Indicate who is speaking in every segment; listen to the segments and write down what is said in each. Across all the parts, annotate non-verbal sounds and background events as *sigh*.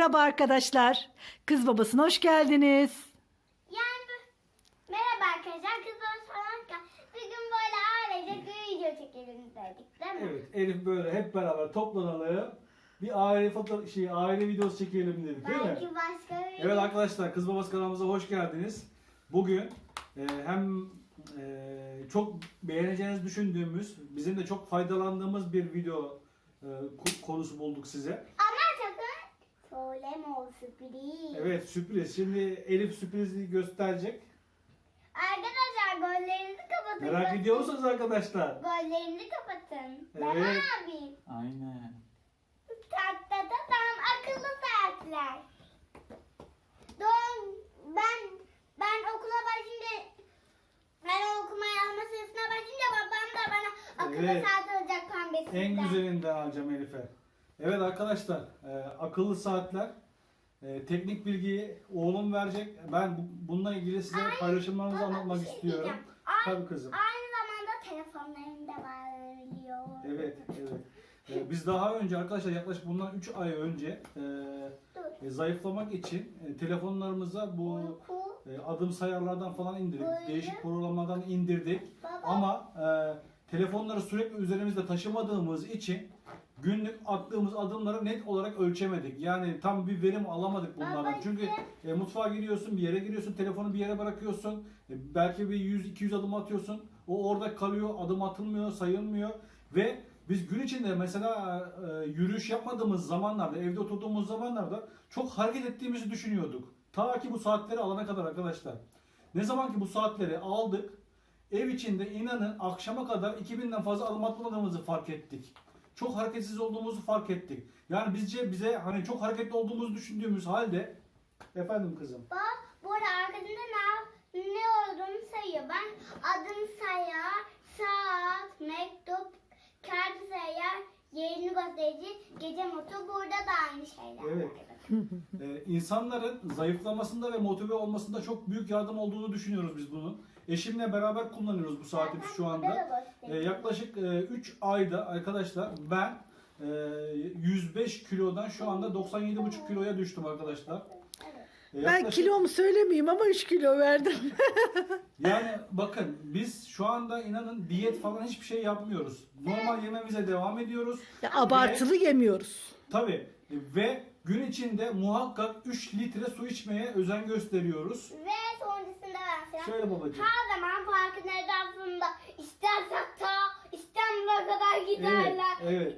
Speaker 1: Merhaba arkadaşlar. Kız babasına hoş geldiniz.
Speaker 2: Yani merhaba arkadaşlar kızlar falan bir gün böyle ailece bir video çekelim dedik değil mi?
Speaker 3: Evet, Elif böyle hep beraber toplanalım. Bir aile foto şey aile videosu çekelim dedik değil mi?
Speaker 2: Belki başka bir
Speaker 3: Evet arkadaşlar Kız Babası kanalımıza hoş geldiniz. Bugün e, hem e, çok beğeneceğinizi düşündüğümüz, bizim de çok faydalandığımız bir video e, konusu bulduk size.
Speaker 2: Ama sakın söyleme o sürpriz.
Speaker 3: Evet sürpriz. Şimdi Elif sürprizi gösterecek.
Speaker 2: Arkadaşlar gollerinizi kapatın.
Speaker 3: Merak ediyor musunuz arkadaşlar?
Speaker 2: Gollerinizi kapatın. Ben
Speaker 3: Evet.
Speaker 2: abi.
Speaker 3: Aynen.
Speaker 2: Tam akıllı saatler. Doğum ben ben okula başlayınca ben okuma yazma sınıfına başlayınca babam da bana akıllı
Speaker 3: Evet.
Speaker 2: saat alacak pembesinden.
Speaker 3: En güzelinden alacağım Elif'e. Evet arkadaşlar, e, akıllı saatler, e, teknik bilgiyi oğlum verecek. Ben bu- bununla ilgili size
Speaker 2: Ay,
Speaker 3: paylaşımlarınızı
Speaker 2: baba,
Speaker 3: anlatmak
Speaker 2: bir şey
Speaker 3: istiyorum.
Speaker 2: diyeceğim. Ay-
Speaker 3: Tabii kızım.
Speaker 2: Aynı zamanda telefonlarında bağlanabiliyor.
Speaker 3: Evet, evet. E, biz daha önce arkadaşlar yaklaşık bundan 3 ay önce e,
Speaker 2: Dur.
Speaker 3: e, zayıflamak için e, telefonlarımıza bu
Speaker 2: Uyku.
Speaker 3: e, adım sayarlardan falan indirdik.
Speaker 2: Böyle.
Speaker 3: Değişik programlardan indirdik.
Speaker 2: Baba.
Speaker 3: Ama e, telefonları sürekli üzerimizde taşımadığımız için günlük attığımız adımları net olarak ölçemedik. Yani tam bir verim alamadık bunlardan.
Speaker 2: Baba,
Speaker 3: Çünkü e, mutfağa giriyorsun, bir yere giriyorsun, telefonu bir yere bırakıyorsun. E, belki bir 100-200 adım atıyorsun. O orada kalıyor, adım atılmıyor, sayılmıyor ve biz gün içinde mesela e, yürüyüş yapmadığımız zamanlarda, evde oturduğumuz zamanlarda çok hareket ettiğimizi düşünüyorduk. Ta ki bu saatleri alana kadar arkadaşlar. Ne zaman ki bu saatleri aldık, ev içinde inanın akşama kadar 2000'den fazla adım atmadığımızı fark ettik. Çok hareketsiz olduğumuzu fark ettik. Yani bizce bize hani çok hareketli olduğumuzu düşündüğümüz halde efendim kızım.
Speaker 2: Bak bu arada arkasında ne, ne olduğunu sayıyor. Ben adım sayar, saat, mektup, kağıt sayar, yerini gösterici, gece motu burada da aynı şeyler.
Speaker 3: Evet. *laughs* Ee, insanların zayıflamasında ve motive olmasında çok büyük yardım olduğunu düşünüyoruz biz bunun. Eşimle beraber kullanıyoruz bu saati biz şu anda. Ee, yaklaşık 3 ayda arkadaşlar ben e, 105 kilodan şu anda 97,5 kiloya düştüm arkadaşlar.
Speaker 1: Ben
Speaker 3: yaklaşık-
Speaker 1: kilomu söylemeyeyim ama 3 kilo verdim. *laughs*
Speaker 3: Yani bakın biz şu anda inanın diyet falan hiçbir şey yapmıyoruz. Normal yememize devam ediyoruz.
Speaker 1: ya abartılı yemiyoruz.
Speaker 3: Tabii ve gün içinde muhakkak 3 litre su içmeye özen gösteriyoruz.
Speaker 2: Ve
Speaker 3: Söyle babacığım.
Speaker 2: her zaman parkın etrafında istersek ta İstanbul'a kadar
Speaker 3: Evet,
Speaker 2: giderler.
Speaker 3: evet,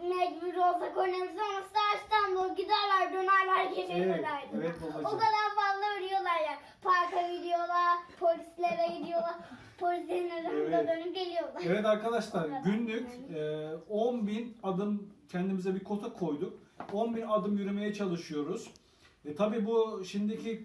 Speaker 2: Mecbur olsak önemli olmazsa İstanbul'a giderler dönerler gelirler.
Speaker 3: Evet, evet babacığım.
Speaker 2: O kadar fazla ölüyorlar ya. Parka gidiyorlar, polislere gidiyorlar. *laughs* Polislerin arasında
Speaker 3: Evet.
Speaker 2: dönüp geliyorlar.
Speaker 3: evet arkadaşlar günlük e, 10 bin adım kendimize bir kota koyduk. 10 bin adım yürümeye çalışıyoruz. E, tabii bu şimdiki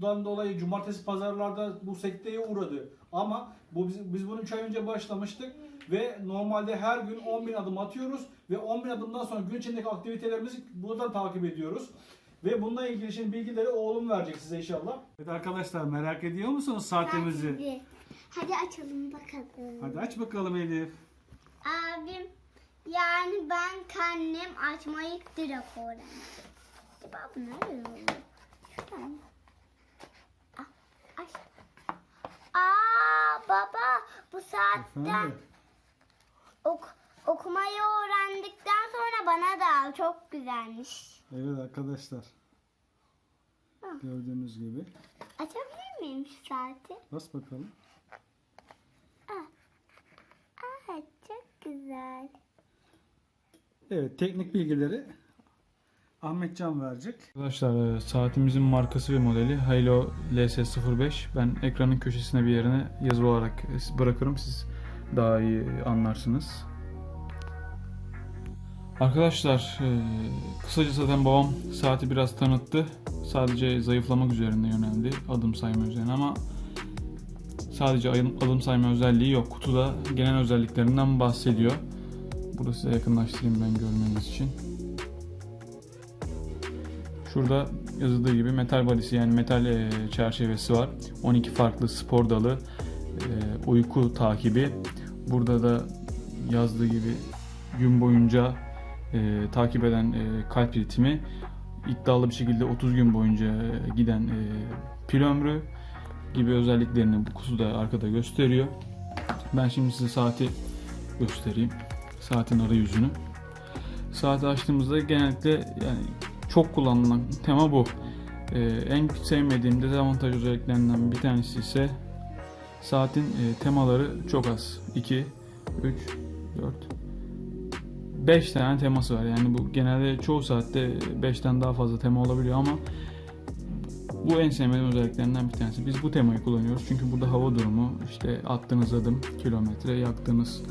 Speaker 3: koronadan dolayı cumartesi pazarlarda bu sekteye uğradı. Ama bu biz, biz bunu 3 ay önce başlamıştık ve normalde her gün 10 bin adım atıyoruz ve 10 bin adımdan sonra gün içindeki aktivitelerimizi buradan takip ediyoruz. Ve bununla ilgili şimdi bilgileri oğlum verecek size inşallah. Evet arkadaşlar merak ediyor musunuz saatimizi?
Speaker 2: Hadi, hadi açalım bakalım.
Speaker 3: Hadi aç bakalım Elif.
Speaker 2: Abim yani ben kendim açmayı direkt öğrendim. Acaba bu nerede oluyor? Şuradan. Ah, aç. Aa baba bu saatten
Speaker 3: Efendim?
Speaker 2: ok okumayı öğrendikten sonra bana da al. Çok güzelmiş.
Speaker 3: Evet arkadaşlar.
Speaker 2: Ha.
Speaker 3: Gördüğünüz gibi.
Speaker 2: Açabilir miyim şu saati?
Speaker 3: Bas bakalım.
Speaker 2: Ah. Evet çok güzel.
Speaker 3: Evet teknik bilgileri Ahmet verecek. Arkadaşlar e, saatimizin markası ve modeli Halo LS05. Ben ekranın köşesine bir yerine yazılı olarak bırakırım. Siz daha iyi anlarsınız. Arkadaşlar e, kısaca zaten babam saati biraz tanıttı. Sadece zayıflamak üzerine yöneldi. Adım sayma üzerine ama sadece adım, sayma özelliği yok. Kutuda genel özelliklerinden bahsediyor. Burada size yakınlaştırayım ben görmeniz için. Şurada yazıldığı gibi metal badisi yani metal çerçevesi var. 12 farklı spor dalı, uyku takibi. Burada da yazdığı gibi gün boyunca takip eden kalp ritmi.
Speaker 4: iddialı bir şekilde 30 gün boyunca giden pil ömrü gibi özelliklerini bu kutuda arkada gösteriyor. Ben şimdi size saati göstereyim. Saatin arayüzünü. Saati açtığımızda genellikle yani çok kullanılan tema bu. Ee, en sevmediğim dezavantaj özelliklerinden bir tanesi ise saatin e, temaları çok az. 2, 3, 4, 5 tane teması var. Yani bu genelde çoğu saatte 5'ten daha fazla tema olabiliyor ama bu en sevmediğim özelliklerinden bir tanesi. Biz bu temayı kullanıyoruz çünkü burada hava durumu, işte attığınız adım, kilometre, yaktığınız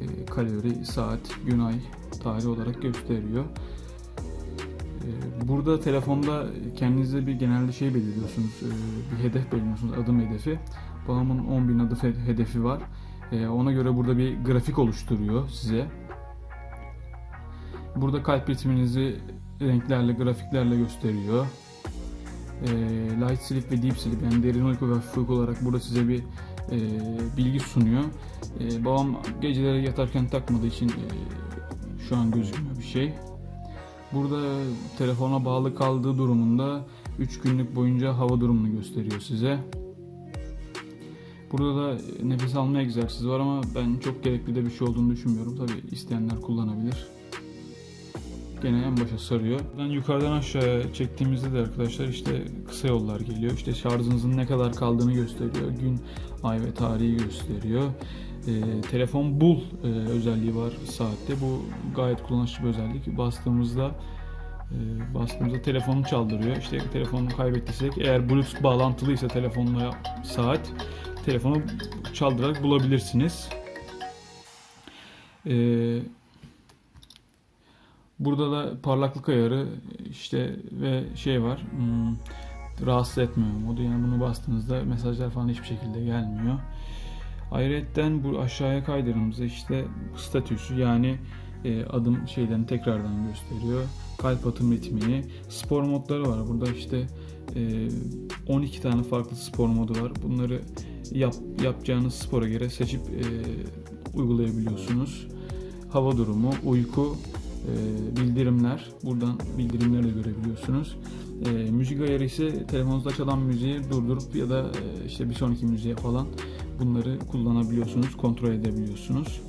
Speaker 4: e, kalori, saat, gün ay, tarih olarak gösteriyor. E, Burada telefonda kendinize bir genelde şey belirliyorsunuz, e, bir hedef belirliyorsunuz, adım hedefi. Babamın 10.000 adım he- hedefi var. E, Ona göre burada bir grafik oluşturuyor size. Burada kalp ritminizi renklerle, grafiklerle gösteriyor. E, light sleep ve deep sleep yani derin uyku ve hafif uyku olarak burada size bir e, bilgi sunuyor. Babam geceleri yatarken takmadığı için e, şu an gözükmüyor bir şey. Burada telefona bağlı kaldığı durumunda 3 günlük boyunca hava durumunu gösteriyor size. Burada da nefes alma egzersizi var ama ben çok gerekli de bir şey olduğunu düşünmüyorum. Tabi isteyenler kullanabilir. Gene en başa sarıyor. Buradan yukarıdan aşağıya çektiğimizde de arkadaşlar işte kısa yollar geliyor. İşte şarjınızın ne kadar kaldığını gösteriyor. Gün, ay ve tarihi gösteriyor. Ee, telefon bul e, özelliği var saatte. Bu gayet kullanışlı bir özellik. Bastığımızda e, bastığımızda telefonu çaldırıyor. İşte telefonu kaybettiysek eğer Bluetooth bağlantılıysa telefonla saat telefonu çaldırarak bulabilirsiniz. Ee, burada da parlaklık ayarı işte ve şey var. hmm, rahatsız etmiyor modu. Yani bunu bastığınızda mesajlar falan hiçbir şekilde gelmiyor. Ayrıca bu aşağıya kaydırdığımızda işte statüsü yani e, adım şeylerini tekrardan gösteriyor. Kalp atım ritmini, spor modları var. Burada işte e, 12 tane farklı spor modu var. Bunları yap, yapacağınız spora göre seçip e, uygulayabiliyorsunuz. Hava durumu, uyku, e, bildirimler. Buradan bildirimleri de görebiliyorsunuz. E, müzik ayarı ise telefonunuzda çalan müziği durdurup ya da e, işte bir sonraki müziğe falan bunları kullanabiliyorsunuz, kontrol edebiliyorsunuz.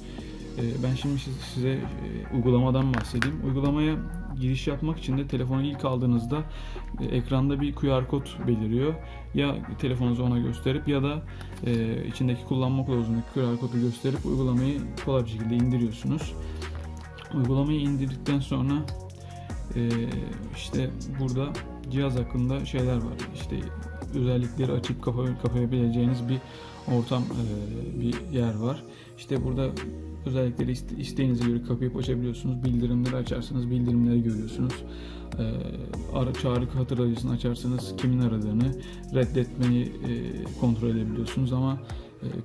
Speaker 4: E, ben şimdi siz- size e, uygulamadan bahsedeyim. Uygulamaya giriş yapmak için de telefonu ilk aldığınızda e, ekranda bir QR kod beliriyor. Ya telefonunuzu ona gösterip ya da e, içindeki kullanma kılavuzundaki QR kodu gösterip uygulamayı kolay bir şekilde indiriyorsunuz. Uygulamayı indirdikten sonra işte burada cihaz hakkında şeyler var. İşte özellikleri açıp kapa- kapayabileceğiniz bir ortam e, bir yer var. İşte burada özellikleri iste- isteğinize göre kapayıp açabiliyorsunuz. Bildirimleri açarsanız bildirimleri görüyorsunuz. E, ara çağrı hatırlayıcısını açarsanız kimin aradığını reddetmeyi e, kontrol edebiliyorsunuz ama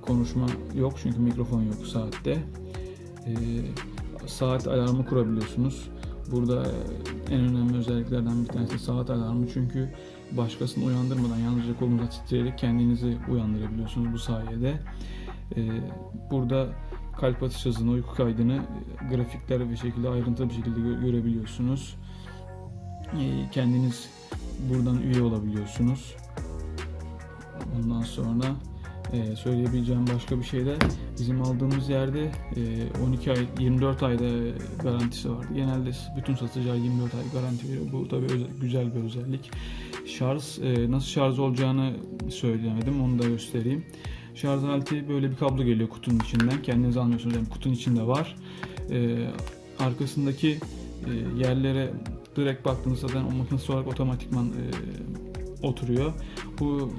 Speaker 4: konuşma yok çünkü mikrofon yok saatte. Saat alarmı kurabiliyorsunuz. Burada en önemli özelliklerden bir tanesi saat alarmı çünkü başkasını uyandırmadan yalnızca kolunuzda titreyerek kendinizi uyandırabiliyorsunuz bu sayede. Ee, burada kalp atış hızını, uyku kaydını e, grafikler bir şekilde ayrıntılı bir şekilde gö- görebiliyorsunuz. Ee, kendiniz buradan üye olabiliyorsunuz. Ondan sonra e, söyleyebileceğim başka bir şey de bizim aldığımız yerde e, 12 ay 24 ayda garantisi vardı. Genelde bütün satıcılar 24 ay garanti veriyor. Bu tabii özel- güzel bir özellik. Şarj e, nasıl şarj olacağını söylemedim. Onu da göstereyim. Şarj aleti böyle bir kablo geliyor kutunun içinden. Kendiniz almıyorsunuz. Yani kutunun içinde var. E, arkasındaki e, yerlere direkt baktığınızda zaten o makinesi olarak otomatikman e, oturuyor. Bu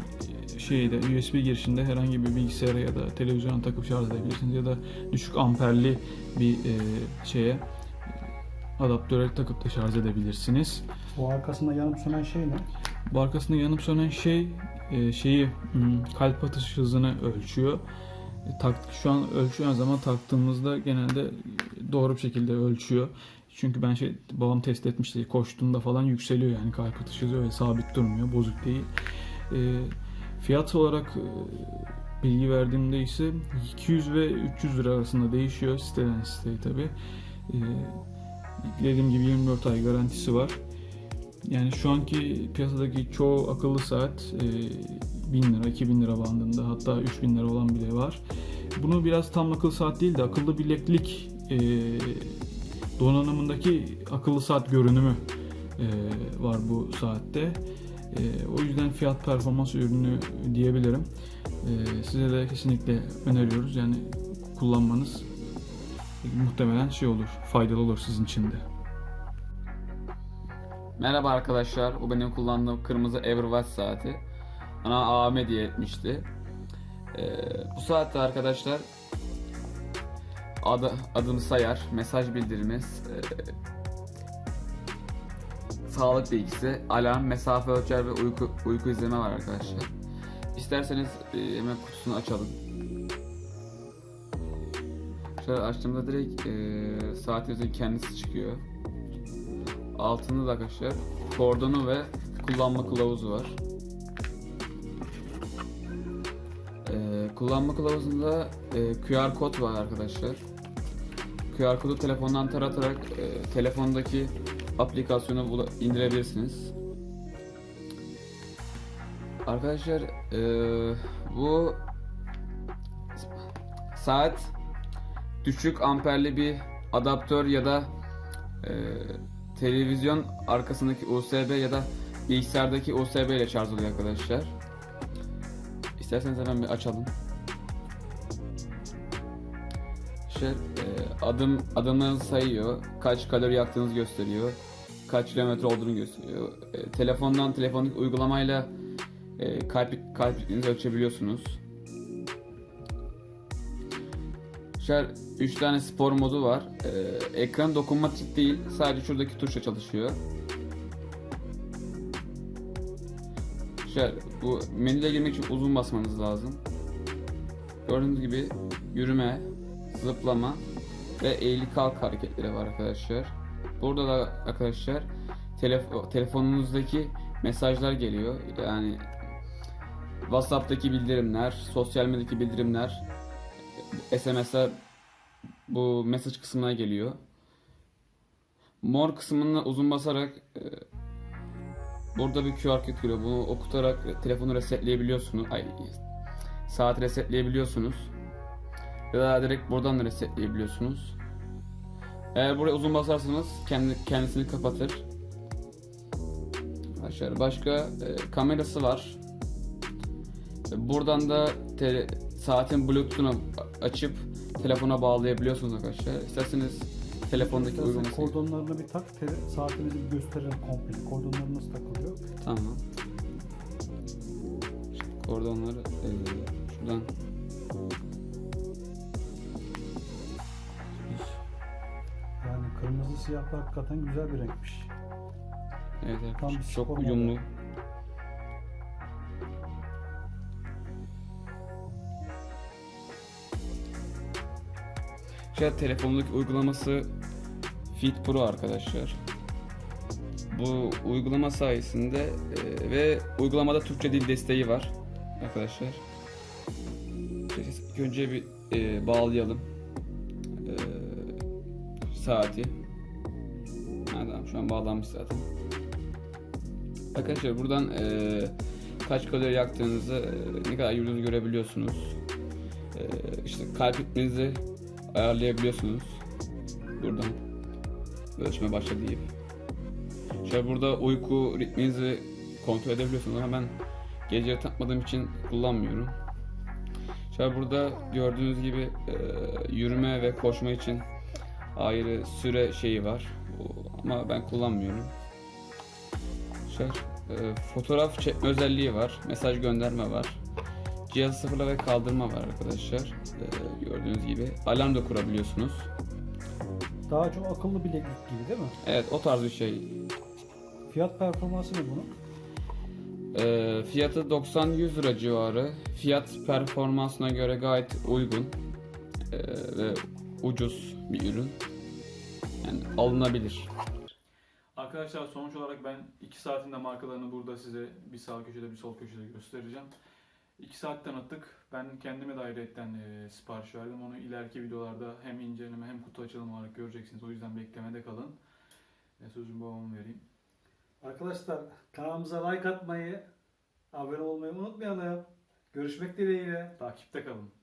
Speaker 4: şeyde USB girişinde herhangi bir bilgisayara ya da televizyona takıp şarj edebilirsiniz ya da düşük amperli bir e, şeye adaptöre takıp da şarj edebilirsiniz.
Speaker 5: O arkasında yanıp sönen şey ne?
Speaker 4: Bu arkasında yanıp sönen şey e, şeyi hmm, kalp atış hızını ölçüyor. E, tak, şu an ölçüyor zaman taktığımızda genelde doğru bir şekilde ölçüyor. Çünkü ben şey babam test etmişti. Koştuğunda falan yükseliyor yani kalp atış hızı öyle sabit durmuyor. Bozuk değil. E, fiyat olarak e, bilgi verdiğimde ise 200 ve 300 lira arasında değişiyor siteden siteye tabi. E, dediğim gibi 24 ay garantisi var. Yani şu anki piyasadaki çoğu akıllı saat e, 1000 lira, 2000 lira bandında hatta 3000 lira olan bile var. Bunu biraz tam akıllı saat değil de akıllı bileklik e, donanımındaki akıllı saat görünümü e, var bu saatte. E, o yüzden fiyat performans ürünü diyebilirim. E, size de kesinlikle öneriyoruz. Yani kullanmanız muhtemelen şey olur, faydalı olur sizin için de.
Speaker 6: Merhaba arkadaşlar, bu benim kullandığım kırmızı Everwatch saati. Bana AM hediye etmişti. Ee, bu saatte arkadaşlar adı, adını sayar, mesaj bildirimiz, e, sağlık bilgisi, alarm, mesafe ölçer ve uyku, uyku izleme var arkadaşlar. İsterseniz e, hemen kutusunu açalım. Şöyle açtığımda direkt e, saatimizin kendisi çıkıyor. Altında da arkadaşlar kordonu ve kullanma kılavuzu var. Ee, kullanma kılavuzunda e, QR kod var arkadaşlar. QR kodu telefondan taratarak e, telefondaki aplikasyonu indirebilirsiniz. Arkadaşlar e, bu saat düşük amperli bir adaptör ya da e, televizyon arkasındaki USB ya da bilgisayardaki USB ile şarj oluyor arkadaşlar. İsterseniz hemen bir açalım. İşte e, adım adımlarınızı sayıyor, kaç kalori yaktığınızı gösteriyor, kaç kilometre olduğunu gösteriyor. E, telefondan telefondaki uygulamayla e, kalp kalp ölçebiliyorsunuz. Şöyle 3 tane spor modu var. Ee, ekran dokunmatik değil. Sadece şuradaki tuşla çalışıyor. Şöyle bu menüye girmek için uzun basmanız lazım. Gördüğünüz gibi yürüme, zıplama ve eğili kalk hareketleri var arkadaşlar. Burada da arkadaşlar telef- telefonunuzdaki mesajlar geliyor. Yani WhatsApp'taki bildirimler, sosyal medyadaki bildirimler, SMS'ler bu mesaj kısmına geliyor. Mor kısmına uzun basarak e, burada bir QR kod geliyor. Bunu okutarak telefonu resetleyebiliyorsunuz. Ay, saat resetleyebiliyorsunuz. Ya da direkt buradan da resetleyebiliyorsunuz. Eğer buraya uzun basarsanız kendi kendisini kapatır. Aşağı başka e, kamerası var. E, Buradan da te- saatin bluetooth'unu açıp telefona bağlayabiliyorsunuz arkadaşlar. İsterseniz telefondaki
Speaker 5: İstersen Kordonlarını bir tak, te- saatimizi bir gösterelim komple. Kordonlar nasıl takılıyor?
Speaker 6: Tamam. Kordonları e, şuradan
Speaker 5: Yani kırmızı siyah da hakikaten güzel bir renkmiş.
Speaker 6: evet,
Speaker 5: Tam
Speaker 6: evet
Speaker 5: spor
Speaker 6: çok uyumlu. Şey telefondaki uygulaması Fit Pro arkadaşlar. Bu uygulama sayesinde e, ve uygulamada Türkçe dil desteği var arkadaşlar. Önce bir e, bağlayalım e, saati. Ha, tamam şu an bağlanmış zaten. Arkadaşlar buradan e, kaç kalori yaktığınızı, e, ne kadar yürüdüğünüzü görebiliyorsunuz. E, işte kalp ritminizi ayarlayabiliyorsunuz. Buradan ölçme başla deyip. Şöyle burada uyku ritminizi kontrol edebiliyorsunuz ama ben gece takmadığım için kullanmıyorum. Şöyle burada gördüğünüz gibi e, yürüme ve koşma için ayrı süre şeyi var. Ama ben kullanmıyorum. Şöyle e, fotoğraf çekme özelliği var. Mesaj gönderme var. Cihaz sıfırla ve kaldırma var arkadaşlar. E, gördüğünüz gibi. Alarm da kurabiliyorsunuz.
Speaker 5: Daha çok akıllı bileklik gibi değil mi?
Speaker 6: Evet o tarz bir şey.
Speaker 5: Fiyat performansı ne bunun?
Speaker 6: E, fiyatı 90-100 lira civarı. Fiyat performansına göre gayet uygun. E, ve ucuz bir ürün. Yani alınabilir.
Speaker 4: Arkadaşlar sonuç olarak ben 2 saatin de markalarını burada size bir sağ köşede bir sol köşede göstereceğim. 2 saat tanıttık. Ben kendime de ayrıyetten e, sipariş verdim. Onu ileriki videolarda hem inceleme hem kutu açılımı olarak göreceksiniz. O yüzden beklemede kalın. E, sözümü babama vereyim.
Speaker 3: Arkadaşlar kanalımıza like atmayı, abone olmayı unutmayalım. Görüşmek dileğiyle. Takipte kalın.